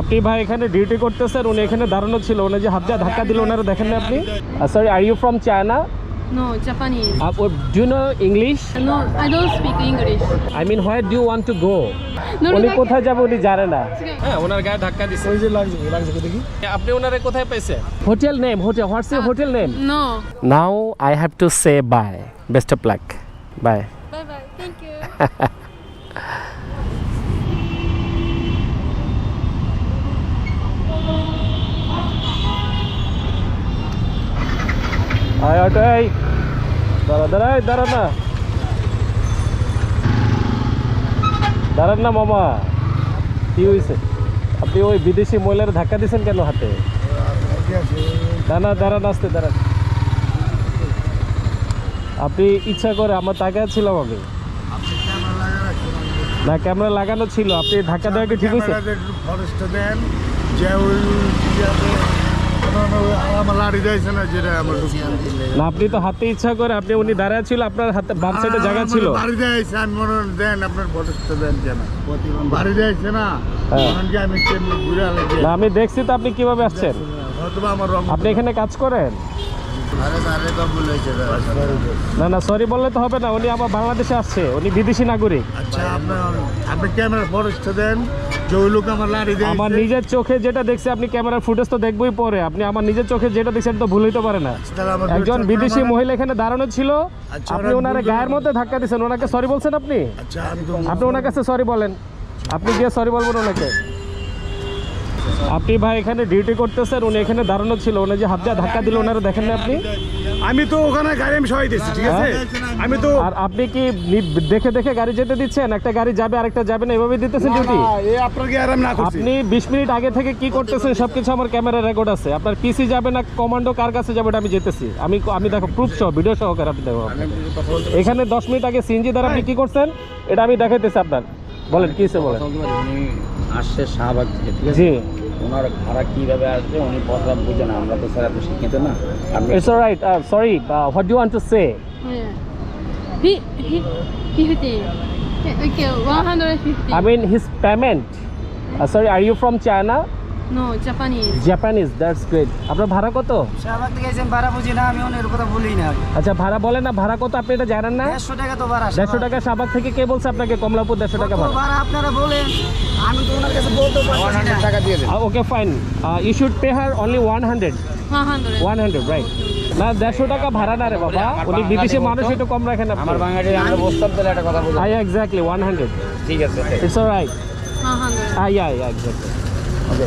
আপনি ভাই এখানে ডিউটি করতেছেন উনি এখানে দাঁড়ানো ছিল উনি যে হাত দিয়ে ধাক্কা দিল ওনারা দেখেন না আপনি sorry are you from China No, Japanese. Do no English No, I don't speak English. I mean where do want to go No, উনি no, কোথায় যাবে উনি জানে না. হ্যাঁ ওনার গায়ে ধাক্কা দিছে ওই যে লাগছে লাগছে দেখি আপনি ওনারে কোথায় পাইছে hotel name hotel what's your hotel name No. Now I have to say bye best of luck bye Bye bye. Thank you. আয় ওটাই দাঁড়া দাঁড়াই দাঁড়া না দাঁড়ান না মামা কি হয়েছে আপনি ওই বিদেশি মহিলার ধাক্কা দিয়েছেন কেন হাতে দাঁড়া দাঁড়ান আসতে দাঁড়ান আপনি ইচ্ছা করে আমার তাকায় ছিলাম আমি না ক্যামেরা লাগানো ছিল আপনি ধাক্কা দেওয়া কি ঠিক হয়েছে না যেটা আমার না আপনি তো হাতে ইচ্ছা করে আপনি উনি দাঁড়ায় ছিল আপনার হাতে বাম সাইডে জায়গা ছিল। বাড়ি দিয়েছে আমি মনে দেন আপনার ফরেস্টে দেন কেন? বাড়ি দিয়েছে না হ্যাঁ। আমি ঘুরে না আমি দেখছি তো আপনি কীভাবে আসছেন। হয়তো আমার আপনি এখানে কাজ করেন? না না সরি বললে তো হবে না উনি আবার বাংলাদেশে আসছে উনি বিদেশি নাগরিক। আচ্ছা আপনি ক্যামেরা ফরেস্টে দেন যে ওই লোক আমার নিজের চোখে যেটা দেখছি আপনি ক্যামেরার ফুটেজ তো দেখবই পরে। আপনি আমার নিজের চোখে যেটা দেখছেন তো ভুল হইতে পারে না। একজন বিদেশি মহিলা এখানে দাঁড়ানো ছিল আচ্ছা, আপনি ওনার গায়ের মধ্যে ধাক্কা দিয়েছেন ওনাকে সরি বলছেন আপনি? আচ্ছা আপনি ওনার কাছে সরি বলেন। আপনি গিয়ে সরি বলবেন ওনাকে। আপনি ভাই এখানে ডিউটি করতেছেন উনি এখানে দাঁড়ানো ছিল উনি যে হাত দিয়ে ধাক্কা দিল ওনারা দেখেন না আপনি? আমি তো ওখানে গাড়ি আমি সবাই দিচ্ছি ঠিক আছে? আমি তো আর আপনি কি দেখে দেখে গাড়ি যেতে দিচ্ছেন? একটা গাড়ি যাবে আরেকটা যাবে না এভাবে দিতেছেন ডিউটি আপনি বিশ মিনিট আগে থেকে কি করতেছেন সবকিছু আমার ক্যামেরা রেকর্ড আছে। আপনার পিসি যাবে না কমান্ডো কার কাছে যাবে এটা আমি যেতেছি। আমি আমি দেখো প্রুফ সহ ভিডিও সহকারে আপনি দেখো এখানে দশ মিনিট আগে সিএনজি দ্বারা আপনি কি করছেন? এটা আমি দেখাইতেছি আপনার। বলেন কি বলেন? আসছে শাহবাগ থেকে ঠিক আছে? জি। ওনার ভাড়া কীভাবে আসবে উনি কথা বুঝে না আমরা তো স্যার এত শিক্ষিত না আপনি it's alright sorry what you want to say Yeah. Fi- fi- Fifty. Okay, Okay, one hundred fifty. I mean his payment sorry are you No, Japanese. Japanese that's great আপনার ভাড়া কত? শাহবাগ থেকে এসে ভাড়া বুঝি না আমি ওনের কথা বলি না। আচ্ছা ভাড়া বলেন না ভাড়া কত আপনি এটা জানেন না? দেড়শো টাকা তো ভাড়া দেড়শো টাকা শাহবাগ থেকে কে বলছে আপনাকে? কমলাপুর দেড়শো টাকা ভাড়া। ভাড়া আপনারা বলেন? আমি তো ওনার কাছে বলতে পারছি না। টাকা দিয়ে দেন okay fine you should pay her only one hundred One hundred. One hundred right না দেড়শো টাকা ভাড়া না রে বাবা। উনি বিদেশি মানুষ একটু কম রাখেন আমার বাঙালি আমরা বসতাম তাহলে একটা কথা বলব আই এক্স্যাক্টলি ওয়ান হান্ড্রেড ঠিক আছে it's right One hundred. Yeah yeah exactly okay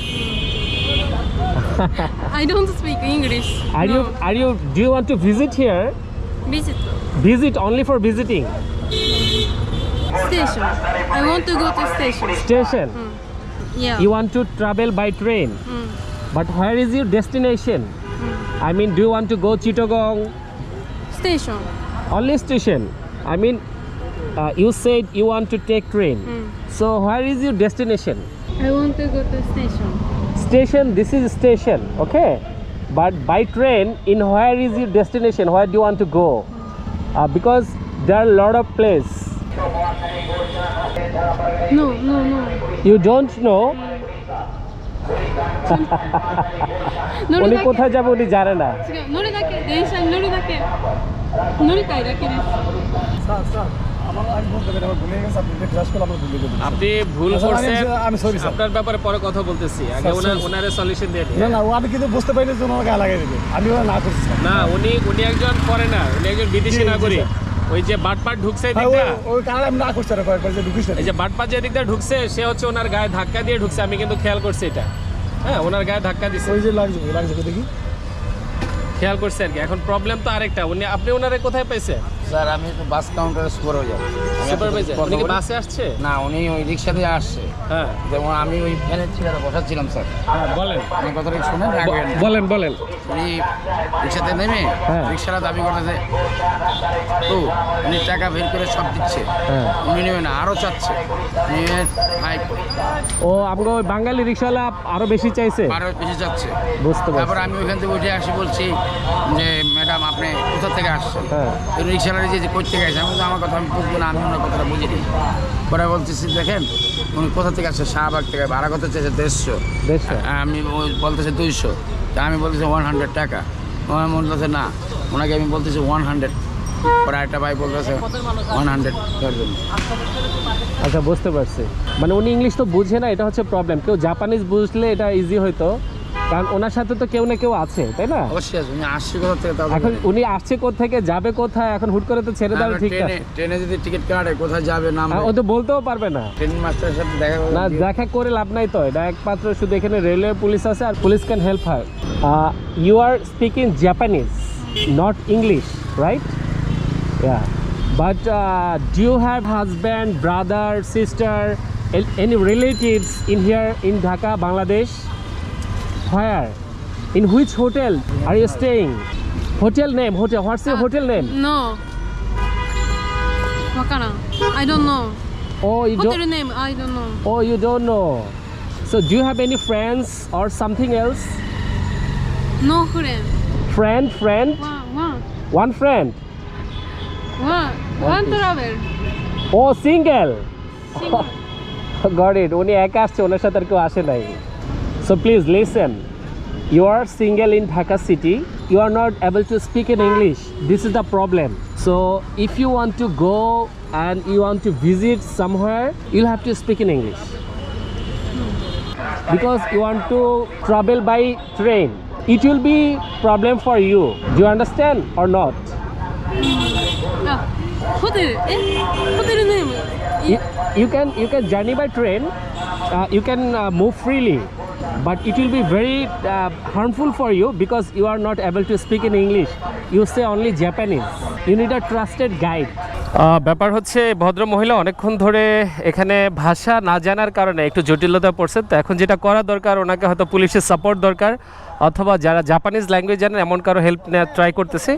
I don't speak English. Are no. you are you do you want to visit here? visit Visit only for visiting station? I want to go to station. station. Yeah. You want to travel by train, Mm. but where is your destination? I mean, do you want to go Chittagong? Station. Only station. I mean, uh, you said you want to take train. Mm. So where is your destination? I want to go to station station this is station okay? But by train in where is your destination? Where do you want to go? Uh, because there are a lot of places no no no. You don't know? উনি কোথায় যাবে উনি জানে না। নড়ি থাকে আমার আমি বলতে পারি আমার ভুলে গেছে আপনি ক্লাস করলে আমার ভুলে গেছে আপনি ভুল করছেন আমি sorry, sir. আপনার ব্যাপারে পরে কথা বলতেছি। আগে ওনার ওনারে সলিউশন দিয়ে না না আমি কিন্তু বুঝতে পারিনি যে ওনার গায়ে লাগাই দেবে। আমি না করছি না উনি উনি একজন ফরেনার উনি একজন বিদেশি জি, জি, নাগরিক। ওই যে বাটপাট ঢুকছে এদিকটা। ওই- ওই কারণে আমি না করছি আর কয়েকবার যে ঢুকিস এই যে বাটপাট যে দিকটা ঢুকছে সে হচ্ছে ওনার গায়ে ধাক্কা দিয়ে ঢুকছে আমি কিন্তু খেয়াল করছি এটা। হ্যাঁ ওনার গায়ে ধাক্কা দিছে। ওই যে লাগছে লাগছে দেখি। খেয়াল করছে আর কি। এখন প্রবলেম তো আরেকটা। উনি আপনি ওনারে কোথায় পাইছে স্যার আমি তো বাস কাউন্টারে সুপারভাইজার সুপারভাইজার উনি কি বাসে আসছে? না উনি ওই রিক্সা দিয়ে আসছে। হ্যাঁ। যেমন আমি ওই ফ্যানের চেয়ারে বসাচ্ছিলাম স্যার। হ্যাঁ বলেন। আপনি কথাটা শোনেন বলেন বলেন। উনি রিক্সাতে নেমে হ্যাঁ। রিক্সাটা দাবি করতেছে তো উনি টাকা বের করে সব দিচ্ছে। হ্যাঁ। উনি নেবে না আরও চাচ্ছে। ভাই ও আমাকে ওই বাঙালি রিক্সাওয়ালা আরও বেশি চাইছে? আরও বেশি চাচ্ছে। বুঝতে তারপর আমি ওইখান থেকে উঠে আসি বলছি যে ম্যাডাম আপনি কোথা থেকে আসছেন? হ্যাঁ। রিক্সালারি যে থেকে আসছে আমি আমার কথা আমি বুঝব না আমি ওনার কথাটা বুঝিনি পরে বলতেছি দেখেন উনি কোথা থেকে আসছে? শাহবাগ থেকে ভাড়া কত চেয়েছে দেড়শো। আমি বলতেছে দুইশো। তা আমি বলতেছি ওয়ান হান্ড্রেড টাকা। ওনার বলতেছে না ওনাকে আমি বলতেছি ওয়ান হান্ড্রেড পরে একটা ভাই বলতেছে ওয়ান হান্ড্রেড আচ্ছা বুঝতে পারছি। মানে উনি ইংলিশ তো বুঝে না এটা হচ্ছে প্রবলেম কেউ জাপানিজ বুঝলে এটা ইজি হইতো। কারণ ওনার সাথে তো কেউ না কেউ আছে তাই না? অবশ্যই আছে উনি আসছে কোথা থেকে তাও এখন উনি আসছে থেকে যাবে কোথায় এখন হুট করে তো ছেড়ে দেওয়া ঠিক ট্রেনে ট্রেনে যদি টিকিট কাটে কোথায় যাবে না ও তো বলতেও পারবে না। ট্রেন মাস্টারের সাথে দেখা না দেখা করে লাভ নাই তো এটা একমাত্র শুধু এখানে রেলওয়ে পুলিশ আছে আর police can help her you are speaking Japanese not English right uh, do you have husband, brother, sister, an- any relatives in here in Dhaka, Bangladesh? Where? In which hotel are you staying? Hotel name, hotel. What's your Uh, hotel name? No. I don't know. Oh, you Hotel don't. name, I don't know. Oh, you don't know. So, do you have any friends or something else? No friend. Friend, friend, One, one, one friend. one, one one travel. Oh, single. Single. Got it উনি একা আসছে ওনার সাথে আর কেউ আসে নাই So please listen. You are single in Dhaka city. You are not able to speak in English. This is the problem. So if you want to go and you want to visit somewhere, you'll have to speak in English. Because you want to travel by train. It will be problem for you. Do you understand or not? You, you can you can journey by train. Uh, you can uh, move freely. But it will be very uh, harmful for you because you are not able to speak in english. You say only japanese. You need a trusted guide. ব্যাপার হচ্ছে ভদ্র মহিলা অনেকক্ষণ ধরে এখানে ভাষা না জানার কারণে একটু জটিলতা পড়ছে। তো এখন যেটা করা দরকার ওনাকে হয়তো পুলিশের সাপোর্ট দরকার অথবা যারা জাপানিজ ল্যাঙ্গুয়েজ জানেন এমন কারও হেল্প নেওয়ার ট্রাই করতেছে।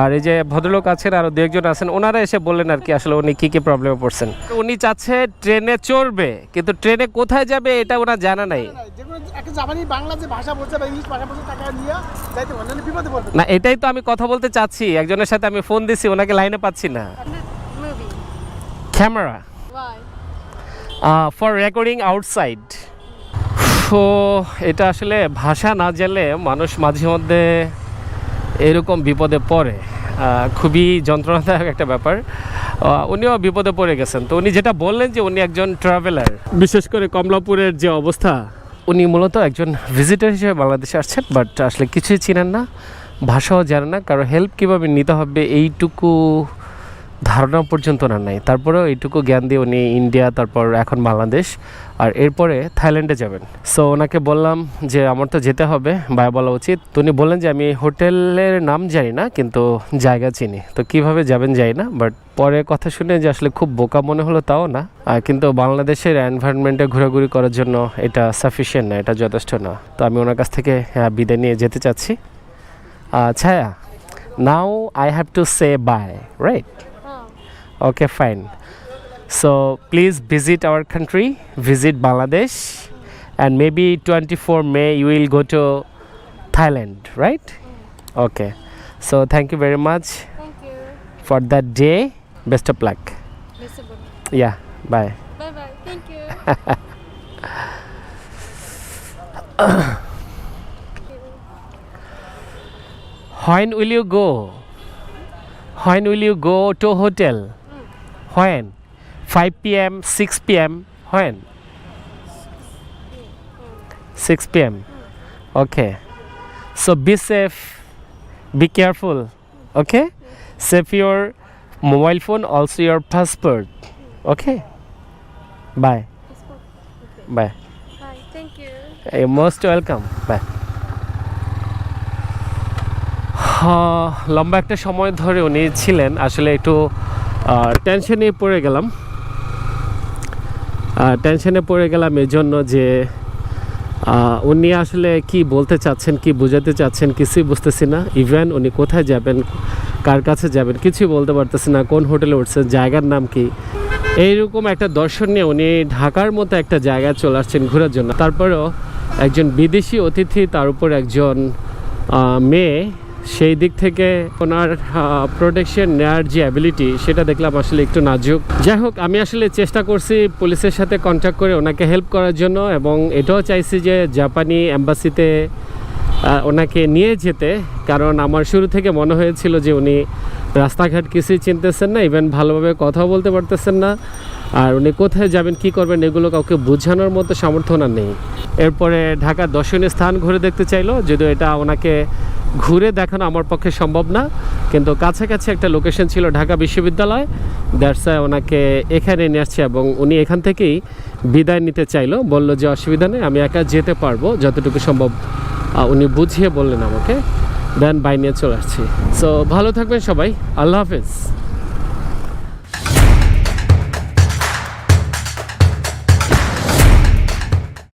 আর এই যে ভদ্রলোক আছেন আরও দু একজন আছেন ওনারা এসে বললেন আর কি আসলে উনি কী কী প্রবলেমে পড়ছেন। উনি চাচ্ছে ট্রেনে চড়বে কিন্তু ট্রেনে কোথায় যাবে এটা ওনার জানা নাই। একটা জাপানি বাংলা যে ভাষা বলছে বা ইংলিশ ভাষা বলছে টাকা নিয়ে যাইতে পারবে না বিপদে পড়বে। না এটাই তো আমি কথা বলতে চাচ্ছি। একজনের সাথে আমি ফোন দিছি ওনাকে লাইনে পাচ্ছি না। ক্যামেরা ফর রেকর্ডিং আউটসাইড তো এটা আসলে ভাষা না জানলে মানুষ মাঝে মধ্যে এরকম বিপদে পড়ে। খুবই যন্ত্রণাদায়ক একটা ব্যাপার। উনিও বিপদে পড়ে গেছেন। তো উনি যেটা বললেন যে উনি একজন ট্রাভেলার বিশেষ করে কমলাপুরের যে অবস্থা উনি মূলত একজন ভিজিটার হিসেবে বাংলাদেশে আসছেন বাট আসলে কিছুই চিনেন না, ভাষাও জানেন না, কারও হেল্প কীভাবে নিতে হবে, এইটুকু ধারণা পর্যন্ত না নাই। তারপরেও এইটুকু জ্ঞান দিয়ে উনি ইন্ডিয়া তারপর এখন বাংলাদেশ আর এরপরে থাইল্যান্ডে যাবেন। সো ওনাকে বললাম যে আমার তো যেতে হবে বাই বলা উচিত। তো উনি বললেন যে আমি হোটেলের নাম জানি না কিন্তু জায়গা চিনি। তো কীভাবে যাবেন জানি না বাট পরে কথা শুনে যে আসলে খুব বোকা মনে হলো তাও না। কিন্তু বাংলাদেশের এনভায়রনমেন্টে ঘোরাঘুরি করার জন্য এটা সাফিসিয়েন্ট না এটা যথেষ্ট না। তো আমি ওনার কাছ থেকে আহ, বিদায় নিয়ে যেতে চাচ্ছি। ছায়া now I have to say bye right. Okay, fine. So please visit our country, visit Bangladesh, and maybe 24 May you will go to Thailand, right? Okay. So thank you very much Thank you. for that day. Best of luck. Visible. Yeah. Bye. Bye bye. Thank you. When will you go? When will you go to hotel? হয় five P M six P M হয় six P M okay so be safe be careful okay safe your mobile phone also your passport okay bye bye a most welcome bye লম্বা একটা সময় ধরে উনি ছিলেন। আসলে একটু টেনশনে পড়ে গেলাম। টেনশনে পড়ে গেলাম এজন্য যে উনি আসলে কি বলতে চাচ্ছেন, কি বোঝাতে চাচ্ছেন কিছুই বুঝতেছি না। ইভেন উনি কোথায় যাবেন, কার কাছে যাবেন কিছুই বলতে পারতেছি না, কোন হোটেলে উঠছেন, জায়গার নাম কি। এইরকম একটা দর্শন নিয়ে উনি ঢাকার মতো একটা জায়গায় চলে আসছেন ঘোরার জন্য। তারপরেও একজন বিদেশি অতিথি, তার উপর একজন মেয়ে সেই দিক থেকে ওনার প্রোটেকশন নেওয়ার যে অ্যাবিলিটি সেটা দেখলাম আসলে একটু নাজুক। যাই হোক, আমি আসলে চেষ্টা করছি পুলিশের সাথে কন্ট্যাক্ট করে ওনাকে হেল্প করার জন্য এবং এটাও চাইছি যে জাপানি অ্যাম্বাসিতে ওনাকে নিয়ে যেতে। কারণ আমার শুরু থেকে মনে হয়েছিল যে উনি রাস্তাঘাট কিছুই চিনতেছেন না ইভেন ভালোভাবে কথাও বলতে পারতেছেন না। আর উনি কোথায় যাবেন, কি করবেন, এগুলো কাউকে বোঝানোর মতো সামর্থ্য ওনার নেই। এরপরে ঢাকার দর্শনীয় স্থান ঘুরে দেখতে চাইলো, যদিও এটা ওনাকে ঘুরে দেখানো আমার পক্ষে সম্ভব না, কিন্তু কাছাকাছি একটা লোকেশন ছিল ঢাকা বিশ্ববিদ্যালয়। দ্যাটসায় ওনাকে এখানে নিয়ে আসছে এবং উনি এখান থেকেই বিদায় নিতে চাইলো। বলল যে অসুবিধা নেই, আমি একা যেতে পারব, যতটুকু সম্ভব উনি বুঝিয়ে বললেন আমাকে। দেন বাই নিয়ে চলে আসছি। সো ভালো থাকবেন সবাই। আল্লাহ হাফেজ।